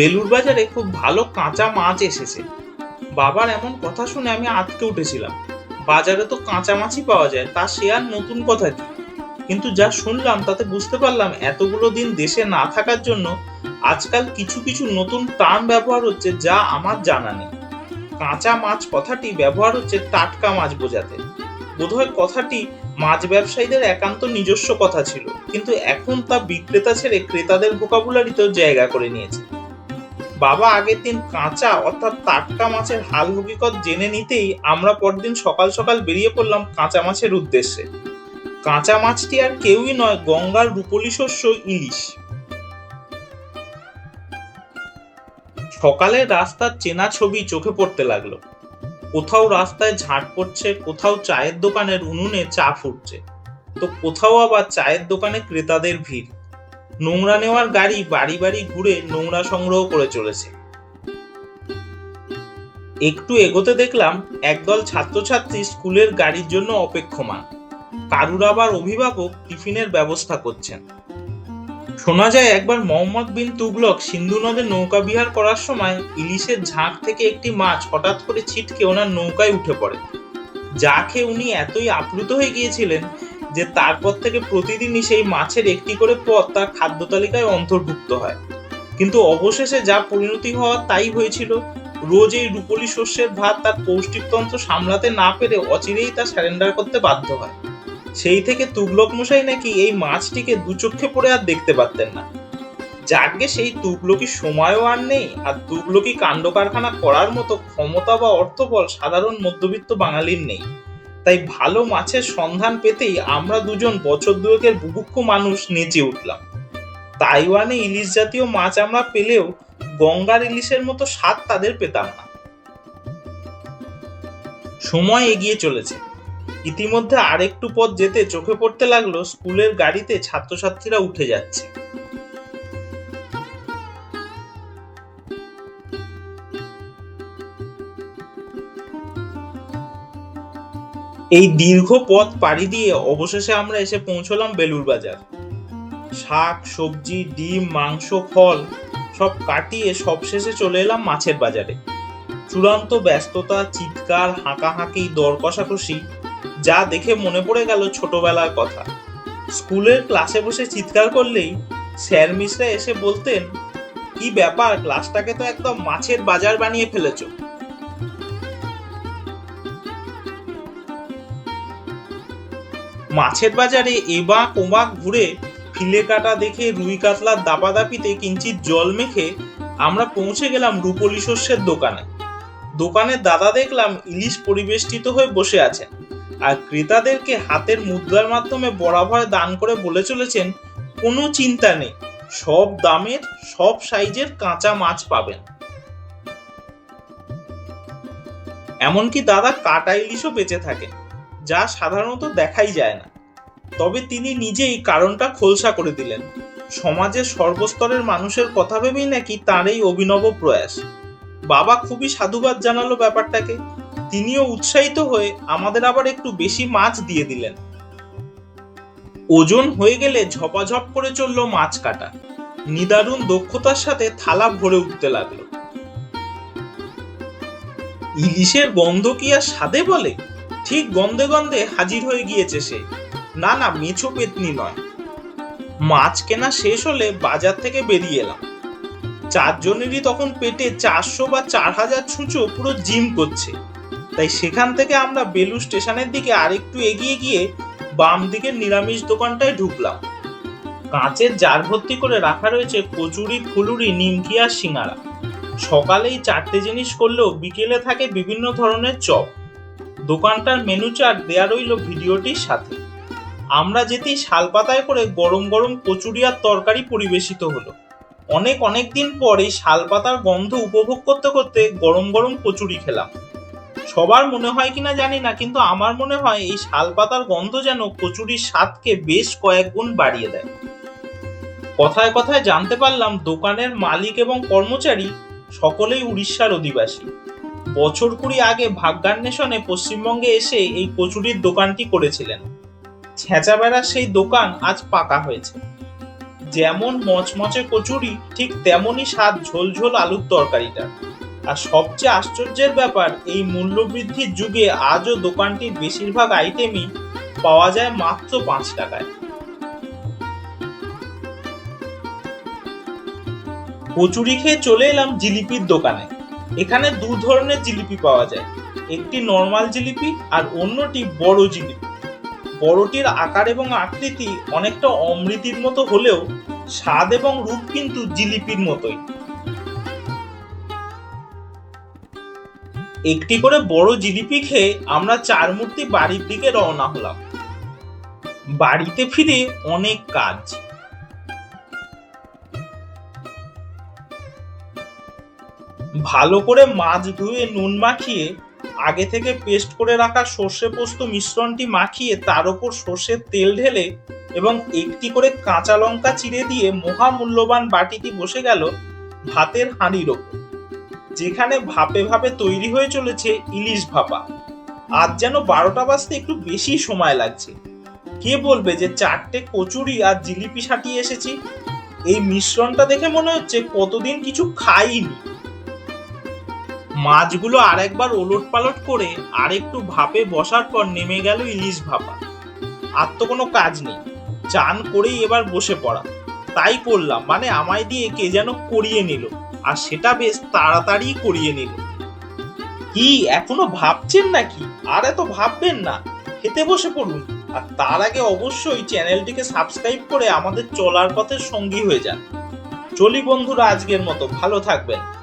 বেলুর বাজারে খুব ভালো কাঁচা মাছ এসেছে। বাবার এমন কথা শুনে আমি আটকে উঠেছিলাম। বাজারে তো কাঁচা মাছই পাওয়া যায়, তা সে আর নতুন কথা কি? কিন্তু যা শুনলাম তাতে বুঝতে পারলাম এতগুলো দিন দেশে না থাকার জন্য আজকাল কিছু কিছু নতুন টার্ম ব্যবহার হচ্ছে যা আমার জানা নেই। কাঁচা মাছ কথাটি ব্যবহার হচ্ছে টাটকা মাছ বোঝাতে। বোধহয় কথাটি মাছ ব্যবসায়ীদের একান্ত নিজস্ব কথা ছিল, কিন্তু এখন তা বিক্রেতা ছেড়ে ক্রেতাদের ভোকাবুলারিতেও জায়গা করে নিয়েছে। বাবা আগের দিন কাঁচা অর্থাৎ টাটকা মাছের হাল হকিকত জেনে নিতেই আমরা পরদিন সকাল সকাল বেরিয়ে পড়লাম কাঁচা মাছের উদ্দেশ্যে। কাঁচা মাছটি আর কেউই নয়, গঙ্গার রূপলি শস্য ইলিশ। সকালের রাস্তার চেনা ছবি চোখে পড়তে লাগল। কোথাও রাস্তায় ঝাঁট পড়ছে, কোথাও চায়ের দোকানের উনুনে চা ফুটছে। তো কোথাও আবার চায়ের দোকানে ক্রেতাদের ভিড়। নোংরা নেওয়ার গাড়ি বাড়ি বাড়ি ঘুরে নোংরা সংগ্রহ করে চলেছে। একটু এগোতে দেখলাম একদল ছাত্রছাত্রী স্কুলের গাড়ির জন্য অপেক্ষমান। কারুর আবার অভিভাবক টিফিনের ব্যবস্থা করছেন। শোনা যায় একবার মোহাম্মদ বিন তুগলক সিন্ধু নদে নৌকা বিহার করার সময় ইলিশের ঝাঁক থেকে একটি মাছ হঠাৎ করে ছিটকে ওনার নৌকায় উঠে পড়ে। যা খেয়ে উনি এতই আপ্লুত হয়ে গিয়েছিলেন যে তারপর থেকে প্রতিদিনই সেই মাছের একটি করে পদ তার খাদ্য তালিকায় অন্তর্ভুক্ত হয়। কিন্তু অবশেষে যা পরিণতি হওয়ার তাই হয়েছিল। রোজ এই রূপলি শস্যের ভাত তার পৌষ্টিকতন্ত্র সামলাতে না পেরে অচিরেই তা স্যারেন্ডার করতে বাধ্য হয়। সেই থেকে তুগলক মশাই নাকি এই মাছটিকে দু চোখে পড়ে আর দেখতে পারতেন না। যাকে সেই তুগলকি সময়ও আর নেই, আর তুগলকি কাণ্ড কারখানা করার মতো ক্ষমতা বা অর্থবল সাধারণ মধ্যবিত্ত বাঙালির নেই। তাই ভালো মাছের সন্ধান পেতেই আমরা দুজন বছর দুয়েকের বুভুক্ষ মানুষ নেচে উঠলাম। তাইওয়ানে ইলিশ জাতীয় মাছ আমরা পেলেও গঙ্গার ইলিশের মতো স্বাদ তাদের পেতাম না। সময় এগিয়ে চলেছে। ইতিমধ্যে আরেকটু পথ যেতে চোখে পড়তে লাগল স্কুলের গাড়িতে ছাত্রছাত্রীরা উঠে যাচ্ছে। এই দীর্ঘ পথ পাড়ি দিয়ে অবশেষে আমরা এসে পৌঁছলাম বেলুর বাজার। শাক, সবজি, ডিম, মাংস, ফল সব কাটিয়ে সবশেষে চলে এলাম মাছের বাজারে। চূড়ান্ত ব্যস্ততা, চিৎকার, হাঁকাহাঁকি দর কষাকষি যা দেখে মনে পড়ে গেল ছোটবেলার কথা। স্কুলের ক্লাসে বসে চিৎকার করলেই স্যার মিসরা এসে বলতেন, কি ব্যাপার, ক্লাসটাকে তো একদম মাছের বাজার বানিয়ে ফেলেছো। মাছের বাজারে এবা কোমা ঘুরে ফিলে কাটা দেখে রুই কাতলার দাপাদাপিতে কিঞ্চিত জল মেখে আমরা পৌঁছে গেলাম রূপলি শস্যের দোকানে। দোকানের দাদা দেখলাম ইলিশ পরিবেষ্টিত হয়ে বসে আছেন আর ক্রেতাদেরকে হাতের মুদ্রার মাধ্যমে বরাবর দান করে বলে চলেছেন, কোনো চিন্তা নেই, সব দামের, সব সাইজের কাঁচা মাছ পাবেন। এমনকি দাদা কাটা ইলিশও বেঁচে থাকেন। যা সাধারণত দেখাই যায় না। তবে তিনি নিজেই কারণটা খোলসা করে দিলেন। সমাজের সর্বস্তরের মানুষের কথা ভেবেই নাকি তার এই অভিনব প্রয়াস। বাবা খুবই সাধুবাদ জানালো ব্যাপারটাকে। তিনিও উৎসাহিত হয়ে আমাদের আবার একটু বেশি মাছ দিয়ে দিলেন। ওজন হয়ে গেলে ঝপাঝপ করে চলল মাছ কাটা। নিদারুণ দক্ষতার সাথে থালা ভরে উঠতে লাগল। ইলিশের গন্ধ কি আর স্বাদে বলে? ঠিক গন্ধে গন্ধে হাজির হয়ে গিয়েছে সে। না না, মেছো পেতনি নয়। মাছ কেনা শেষ হলে বাজার থেকে বেরিয়ে এলাম। চারজনেরই তখন পেটে চারশো বা চার হাজার ছুঁচো পুরো জিম করছে। তাই সেখান থেকে আমরা বেলু স্টেশনের দিকে আরেকটু এগিয়ে গিয়ে বাম দিকের নিরামিষ দোকানটায় ঢুকলাম। কাঁচের জার ভর্তি করে রাখা রয়েছে কচুরি, ফুলুরি, নিমকি আর সকালেই চারটে জিনিস করলেও বিকেলে থাকে বিভিন্ন ধরনের চপ। দোকানটার মেনু চার্ট দেয়া রইল ভিডিওটির সাথে। আমরা যেতেই শালপাতায় করে গরম গরম কচুরি আর তরকারি পরিবেশিত হলো। অনেক অনেক দিন পর এই শালপাতার গন্ধ উপভোগ করতে করতে গরম গরম কচুরি খেলাম। সবার মনে হয় কিনা জানি না, কিন্তু আমার মনে হয় এই শালপাতার গন্ধ যেন কচুরির স্বাদকে বেশ কয়েক গুণ বাড়িয়ে দেয়। কথায় কথায় জানতে পারলাম দোকানের মালিক এবং কর্মচারী সকলেই উড়িষ্যার অধিবাসী। বছর কুড়ি আগে ভাগ্যান্বেষণে পশ্চিমবঙ্গে এসে এই কচুরির দোকানটি করেছিলেন। ছেঁচাবেড়ার সেই দোকান আজ পাকা হয়েছে। যেমন মচমচে কচুরি, ঠিক তেমনই স্বাদ ঝোলঝোল আলুর তরকারিটা। আর সবচেয়ে আশ্চর্যের ব্যাপার, এই মূল্যবৃদ্ধির যুগে আজও দোকানটির বেশিরভাগ আইটেমই পাওয়া যায় মাত্র পাঁচ টাকায়। কচুরি খেয়ে চলে এলাম জিলিপির দোকানে। এখানে দু ধরনের জিলিপি পাওয়া যায়। একটি নর্মাল জিলিপি আর অন্যটি বড় জিলিপি। বড়টির আকার এবং আকৃতি অনেকটা অমৃতির মতো হলেও স্বাদ এবং রূপ কিন্তু জিলিপির মতোই। একটি করে বড় জিলিপি খেয়ে আমরা চার মূর্তি বাড়ির দিকে রওনা হলাম। বাড়িতে ফিরে অনেক কাজ। ভালো করে মাছ ধুয়ে, নুন মাখিয়ে, আগে থেকে পেস্ট করে রাখা সর্ষে পোস্ত মিশ্রণটি মাখিয়ে, তার ওপর সর্ষের তেল ঢেলে এবং একটি করে কাঁচা লঙ্কা চিড়ে দিয়ে মহামূল্যবান বাটিটি বসে গেল ভাতের হাঁড়ির ওপর, যেখানে ভাপে ভাপে তৈরি হয়ে চলেছে ইলিশ ভাপা। আজ যেন বারোটা বাজতে একটু বেশি সময় লাগছে। কে বলবে যে চারটে কচুরি আর জিলিপি সাটিয়ে এসেছি? এই মিশ্রণটা দেখে মনে হচ্ছে কতদিন কিছু খাইনি। মাছগুলো আরেকবার ওলট পালট করে আরেকটু ভাপে বসার পর নেমে গেল ইলিশ ভাপা। আর তো কোনো কাজ নেই। চান করেই এবার বসে পড়া। তাই করলাম মানে আমায় দিয়ে কে যেন করিয়ে নিল। আর সেটা বেশ তাড়াতাড়ি করিয়ে নিল। কি, এখনও ভাবছেন নাকি? আর এত ভাববেন না। খেতে বসে পড়ুন। আর তার আগে অবশ্যই চ্যানেলটিকে সাবস্ক্রাইব করে আমাদের চলার পথের সঙ্গী হয়ে যান। চলি বন্ধুরা আজকের মতো। ভালো থাকবেন।